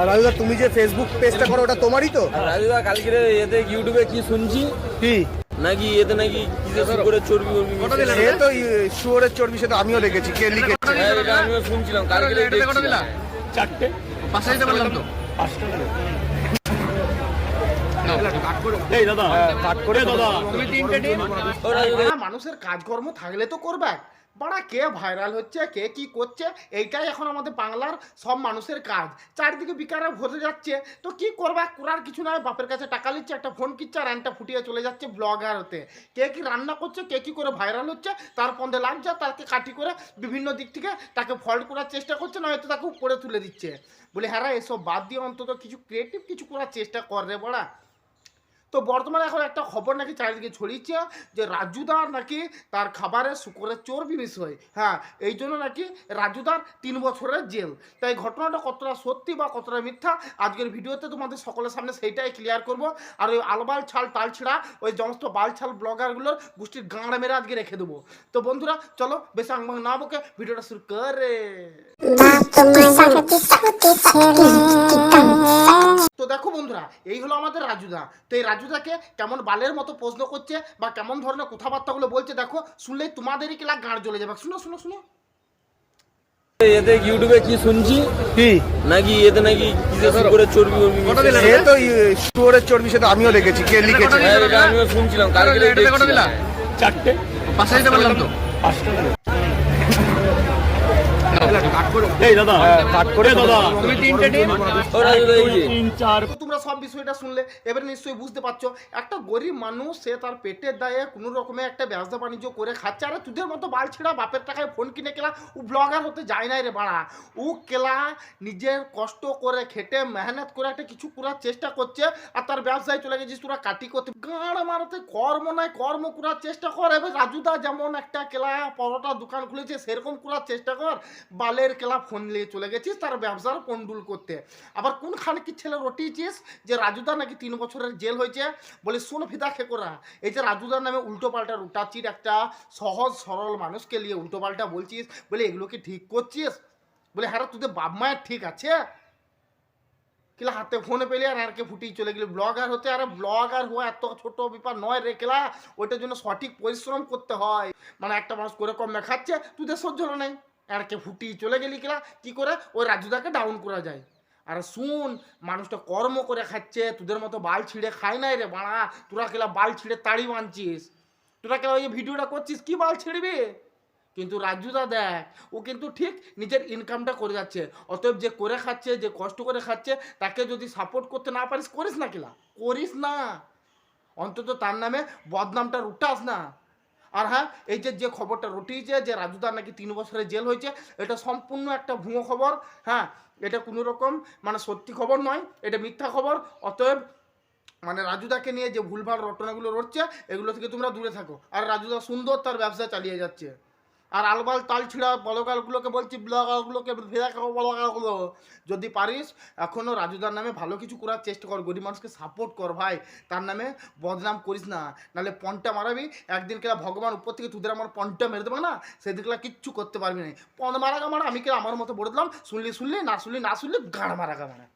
আর রাজুদা তুমি যে ফেসবুক পেজটা করো ওটা তোমারই তো? রাজুদা কালকে এতে ইউটিউবে কি শুনছি? কি? নাকি এতে নাকি কি করে চর্বি সে তো শুয়োরের চর্বি সে তো আমিও দেখেছি। কে লিখেছে? হ্যাঁ, এটা আমিও শুনছিলাম। কালকে দেখছিলাম চারটে। পাঁচটা দিতে পারলাম তো। এই দাদা হ্যাঁ, মানুষের কাজকর্ম থাকলে তো করবে। বাড়া, কে ভাইরাল হচ্ছে, কে কি করছে, এইটাই এখন আমাদের বাংলার সব মানুষের কাজ। চারিদিকে বিকারে ভরে যাচ্ছে। তো কি করবা? করার কিছু নয় বাপের কাছে টাকা নিচ্ছে, একটা ফোন কিচ্ছে, আর একটা ফুটিয়ে চলে যাচ্ছে ব্লগার হতে কে কি রান্না করছে, কে কি করে ভাইরাল হচ্ছে, তার পন্দে লাগছে তাকে কাটি করে বিভিন্ন দিক থেকে তাকে ফল্ট করার চেষ্টা করছে, নয়তো তাকে উপরে তুলে দিচ্ছে। বলে হ্যাঁ এসব বাদ দিয়ে অন্তত কিছু ক্রিয়েটিভ কিছু করার চেষ্টা কর রে বড়া। তো বর্তমানে এখন একটা খবর নাকি চারিদিকে ছড়িয়েছে যে রাজুদার নাকি তার খাবারে শুকরের চর্বি হয়। হ্যাঁ এই জন্য নাকি রাজুদার তিন বছরের জেল। তাই ঘটনাটা কতটা সত্যি বা কতটা মিথ্যা আজকের ভিডিওতে তোমাদের সকলের সামনে সেইটাই ক্লিয়ার করব। আর ওই আলবাল ছাল টাল ছিঁড়া ওই সমস্ত বাল ছাল ব্লগারগুলোর গোষ্ঠীর গাঁড় মেরে আজকে রেখে দেবো। তো বন্ধুরা, চলো বেশি আংবাং না বকে, ভিডিওটা শুরু করে। বন্ধুরা এই হলো আমাদের রাজুদা। তো এই রাজুদাকে কেমন বালের মতো প্রশ্ন করছে বা কেমন ধরনের কথাবার্তাগুলো বলছে দেখো শুনলেই তোমাদেরই কি লাগ গাঁড় জ্বলে যাবে। শুনো শুনো শুনো। এতে ইউটিউবে কি শুনছি? কি? নাকি এতে নাকি করে চর্বি মর্বি সে তো শুয়োরের চর্বি সে তো আমিও দেখেছি কে লিখেছে? হ্যাঁ, আমিও শুনছিলাম কালকে চারটে? পাঁচটা দিতে তো এই দাদা হ্যাঁ, কাট করে দাদা তিনটে ডিম ও রাজুদা এই যে তিন চার তো তোমরা সব বিষয়টা শুনলে এবারে নিশ্চয়ই বুঝতে পারছ একটা গরিব মানুষ সে তার পেটের দায়ে কোনো রকমের একটা ব্যবসা বাণিজ্য করে খাচ্ছে আরে তোদের মতো বাল ছেড়া বাপের টাকায় ফোন কিনে কেলা ও ব্লগার হতে যায় নাই রে বাড়া। ও কেলা নিজের কষ্ট করে খেটে মেহনত করে একটা কিছু করার চেষ্টা করছে আর তার ব্যবসায় চলে গেছিস তোরা কাটি করতে। গাঁড় মারাতে কর্ম নাই কর্ম করার চেষ্টা কর। এবার রাজুদা যেমন একটা কেলা পরোটা দোকান খুলেছে সেরকম করার চেষ্টা কর। বালের কেলা ফোন নিয়ে চলে গেছিস, তার ব্যবসার কন্ডুল করতে। আবার কোনখানে কি ছেলে রটিয়েছিস যে রাজুদা নাকি তিন বছরের জেল হয়েছে? বলে, শোন ফিদা খেকোরা, এই যে রাজুদার নামে উল্টো পাল্টা রুটাচ্ছিস একটা সহজ সরল মানুষকে নিয়ে উল্টো পাল্টা বলছিস, বলে, এগুলো কি ঠিক করছিস? বলে হ্যাঁ তোদের বাপ মায়ের ঠিক আছে। কিলা হাতে ফোনে পেলে আর আর কে ফুটিয়ে চলে গেলে। ব্লগার হতে, আরে ব্লগার হওয়া এত ছোট ব্যাপার নয় রে কেলা, ওইটার জন্য সঠিক পরিশ্রম করতে হয়। মানে একটা মানুষ করে কম খাচ্ছে, তোদের সহ্য হলো নাই আর কে ফুটিয়ে চলে গেলি কিলা? কি করে? ওই রাজুদাকে ডাউন করা যায়। আর শুন, মানুষটা কর্ম করে খাচ্ছে, তোদের মতো বাল ছিঁড়ে খায় নাই রে বাড়া। তোরা কেলা বাল ছিঁড়ে তাড়ি মানছিস তোরা কেলা ওই ভিডিওটা করছিস, কি বাল ছিঁড়বি? কিন্তু রাজুদা দেখ, ও কিন্তু ঠিক নিজের ইনকামটা করে যাচ্ছে। অতএব যে করে খাচ্ছে, যে কষ্ট করে খাচ্ছে, তাকে যদি সাপোর্ট করতে না পারিস, করিস না কিলা? করিস না। অন্তত তার নামে বদনামটা উঠাস না। আর হ্যাঁ এই যে যে খবরটা রটিয়েছে যে রাজুদার নাকি তিন বছরের জেল হয়েছে, এটা সম্পূর্ণ একটা ভুয়ো খবর হ্যাঁ এটা কোনো রকম মানে সত্যি খবর নয়, এটা মিথ্যা খবর। অতএব মানে রাজুদাকে নিয়ে যে ভুলভাল রটনাগুলো রটছে, এগুলো থেকে তোমরা দূরে থাকো। আর রাজুদা সুন্দর তার ব্যবসা চালিয়ে যাচ্ছে। আর আলবাল তাল ছিঁড়া বলগালগুলোকে বলছি ব্লগারগুলোকে বলগালগুলো যদি পারিস এখনও রাজুদার নামে ভালো কিছু করার চেষ্টা কর, গরিব মানুষকে সাপোর্ট কর ভাই। তার নামে বদনাম করিস না। নাহলে পনটা মারাবি, একদিন কেলা ভগবান উপর থেকে তুদের আমার পনটা মেরে দেবে না? সেদিন কেলা কিচ্ছু করতে পারবি না। পন মারা মারা, আমি কেলা আমার মতো বলে দিলাম, শুনলি শুনলি, না শুনলি না শুনলি, গাড় মারা মারা।